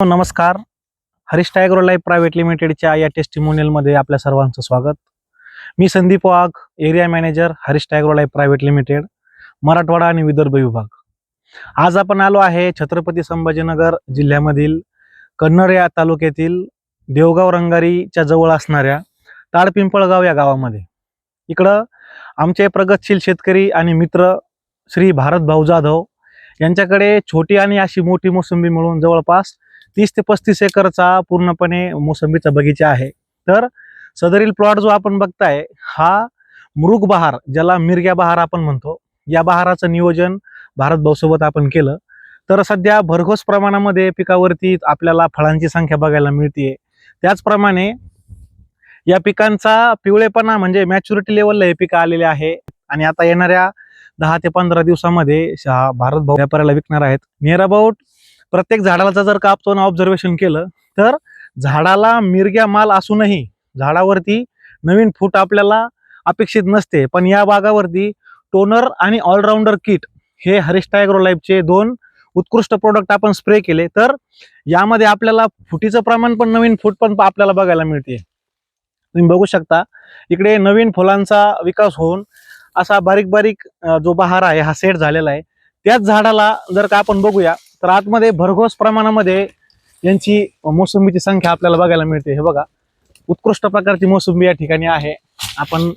नमस्कार. Harish टायग्रो life private लिमिटेडच्या या टेस्टिमोनियलमध्ये आपल्या सर्वांचं स्वागत. मी Sandeep Wagh area manager Harish Tigro life private limited Marathwada आणि विदर्भ विभाग. आज आपण आलो आहे छत्रपती संभाजीनगर जिल्ह्यामधील कन्नड या तालुक्यातील देवगाव रंगारीच्या जवळ असणाऱ्या ताडपिंपळगाव या गावामध्ये. इकडं आमचे प्रगतशील शेतकरी आणि मित्र श्री भारत भाऊ जाधव यांच्याकडे छोटी आणि अशी मोठी मोसंबी मिळून जवळपास तीस ते पस्तीस एकरचा पूर्णपणे मोसंबीचा बगीचा आहे. तर सदरील प्लॉट जो आपण बघताय हा मृग बहार ज्याला मिरग्या बहार आपण म्हणतो या बहाराचं नियोजन भारत भाऊसोबत आपण केलं. तर सध्या भरघोस प्रमाणामध्ये पिकावरती आपल्याला फळांची संख्या बघायला मिळते त्याचप्रमाणे या पिकांचा पिवळेपणा म्हणजे मॅच्युरिटी लेवलला हे पिकं आलेले आहे. आणि आता येणाऱ्या दहा ते पंधरा दिवसामध्ये भारत भाऊ व्यापाऱ्याला विकणार आहेत. नियर अबाउट प्रत्येक झाडाला जर का आपण ऑब्झर्वेशन केलं तर झाडाला मिरग्या माल असूनही झाडावरती नवीन फूट आपल्याला अपेक्षित नसते. पण या बागावरती टोनर आणि ऑलराऊंडर किट हे हरिष्ठा लाईफचे दोन उत्कृष्ट प्रोडक्ट आपण स्प्रे केले. तर यामध्ये आपल्याला फुटीचं प्रमाण पण नवीन फूट पण आपल्याला बघायला मिळते. तुम्ही बघू शकता इकडे नवीन फुलांचा विकास होऊन असा बारीक बारीक जो बहार आहे हा सेट झालेला आहे. त्याच झाडाला जर का आपण बघूया तर आतमध्ये भरघोस प्रमाणामध्ये यांची मोसंबीची संख्या आपल्याला बघायला मिळते. हे बघा उत्कृष्ट प्रकारची मोसंबी या ठिकाणी आहे. आपण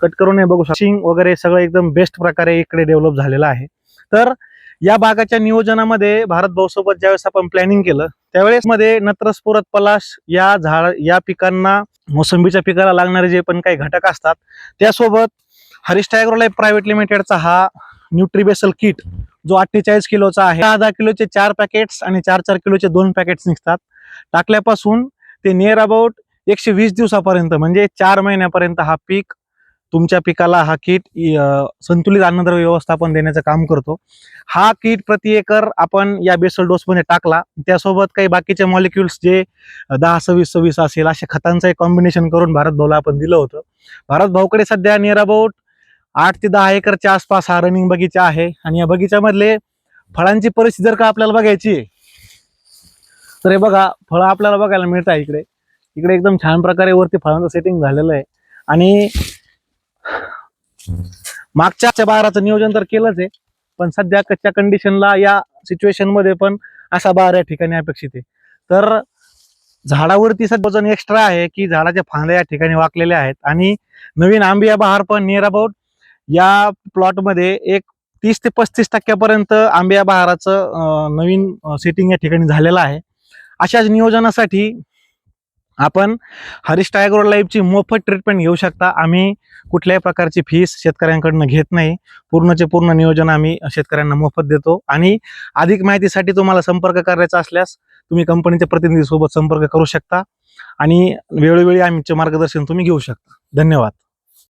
कट करून हे बघू शकतो. शिंग वगैरे सगळं एकदम बेस्ट प्रकारे इकडे डेव्हलप झालेलं आहे. तर या भागाच्या नियोजनामध्ये भारत भाऊसोबत ज्यावेळेस आपण प्लॅनिंग केलं त्यावेळेस मध्ये नत्रस्फुरत पलाश या झाड या पिकांना मोसंबीच्या पिकाला लागणारे जे पण काही घटक असतात त्यासोबत हरिष्ठा ॲग्रोलाईफ प्रायव्हेट लिमिटेडचा हा न्यूट्रीबेसल किट जो अठ्ठेचाळीस किलोचा आहे दहा दहा किलोचे चार पॅकेट्स आणि चार चार किलोचे दोन पॅकेट्स निघतात. टाकल्यापासून ते नियर अबाउट एकशे वीस दिवसापर्यंत म्हणजे चार महिन्यापर्यंत हा पीक तुमच्या पिकाला हा किट संतुलित अन्नद्रव्य व्यवस्थापन देण्याचं काम करतो. हा किट प्रति एकर आपण या बेसल डोसमध्ये टाकला. त्यासोबत काही बाकीचे मॉलिक्युल्स जे दहा सव्वीस सव्वीस असेल अशा खतांचं एक कॉम्बिनेशन करून भारत भाऊला आपण दिलं होतं. भारत भाऊकडे सध्या नियर अबाउट आठ ते दहा एकरच्या आसपास हा रनिंग बगीचा आहे. आणि या बगीच्यामधले फळांची परिस्थिती जर का आपल्याला बघायची आहे, तर हे बघा फळं आपल्याला बघायला मिळत आहे इकडे. इकडे एकदम छान प्रकारे वरती फळांचं सेटिंग झालेलं आहे. आणि मागच्या बाराचं नियोजन तर केलंच आहे पण सध्या कच्च्या कंडिशनला या सिच्युएशनमध्ये पण असा बार या ठिकाणी अपेक्षित आहे. तर झाडावरती सध्या वजन एक्स्ट्रा आहे की झाडाच्या फांद्या या ठिकाणी वाकलेल्या आहेत. आणि नवीन आंबिया बहार पण नियर अबाउट या प्लॉटमध्ये एक तीस ते पस्तीस टक्क्यापर्यंत आंब्या बहाराचं नवीन सेटिंग या ठिकाणी झालेलं आहे. अशाच नियोजनासाठी आपण हरीश ॲग्रो लाईफची मोफत ट्रीटमेंट घेऊ शकता. आम्ही कुठल्याही प्रकारची फीस शेतकऱ्यांकडनं घेत नाही. पूर्णचे पूर्ण नियोजन आम्ही शेतकऱ्यांना मोफत देतो. आणि अधिक माहितीसाठी तुम्हाला संपर्क करायचा असल्यास तुम्ही कंपनीच्या प्रतिनिधीसोबत संपर्क करू शकता. आणि वेळोवेळी आमचे मार्गदर्शन तुम्ही घेऊ शकता. धन्यवाद.